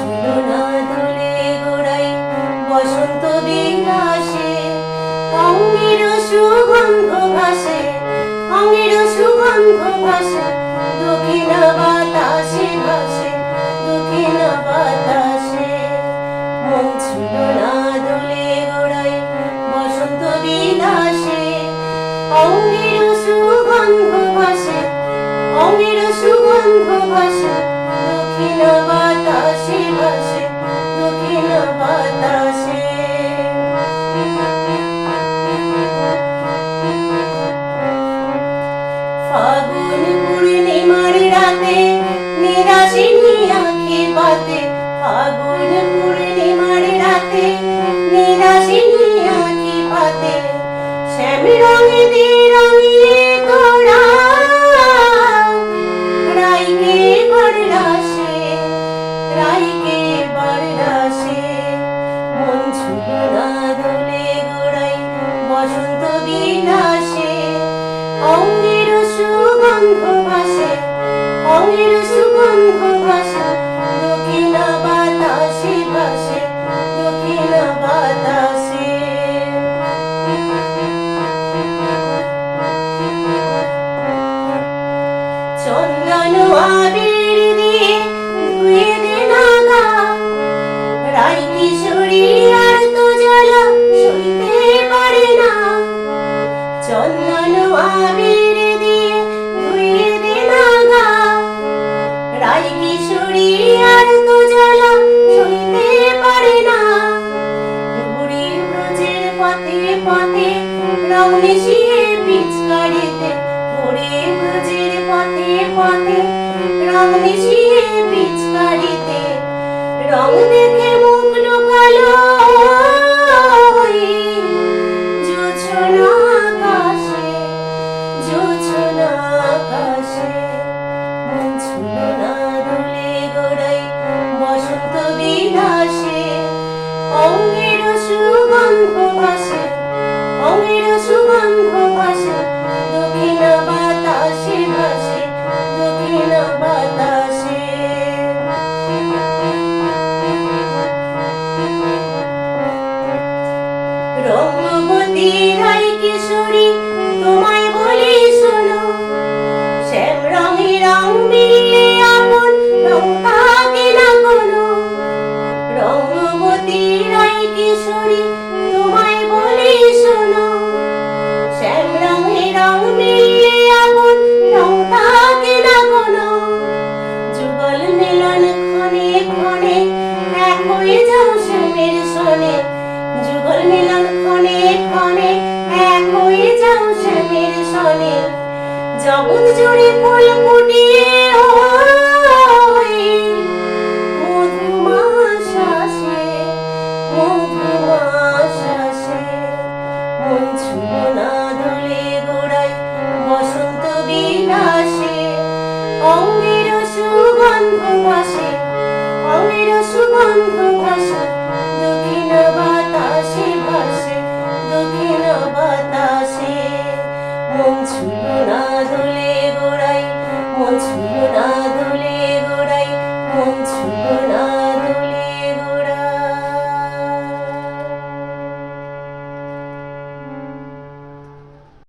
ছিল দোলে গোড়াই বসন্ত বিলাসে অঙ্গের সুগন্ধ ভাসে অঙ্গের সুগন্ধ ভাসে। ফাগুন পূর্ণিমার রাতে নিরাশিনী আঁখি পাতে। ফাগুন পূর্ণিমার রাতে নিরাশিনী আঁখি পাতে। শ্যাম রঙে দিয়ে রঙিয়ে রাইকে রাইকে গোড়াই বসন্ত বিলাসে অঙ্গের চন্দন আবির দিয়ে ধুয়ে দে নাগা। রাই কিশোরী আর তো জ্বালা সইতে পারে না। পথে পথে রং মিশিয়ে পথে রং মিশিয়ে পিচকারিতে রং দেখে মুখ গোড়াই বসন্ত বিলাসে অঙ্গের সুগন্ধ রঙ্গবতী রাই কিশোরী, তোমায় বলি শোনো। শ্যাম রঙে রং মিলিয়ে আপন রং থাকে না কোনো। রঙ্গবতী রাই শোনো। যুগল মিলন ক্ষণে ক্ষণে, এক হয়ে যাও শ্যামের সনে যুগল মিলন ক্ষণে ক্ষণে এক হয়ে যাও শ্যামের সনে। জগৎ জুড়ে ফুল গোড়াই বসন্ত বিলাসে। অঙ্গের সুগন্ধ ভাসে, অঙ্গের সুগন্ধ ভাসে। মন ছিল না দোলে গোড়াই মন ছিল না।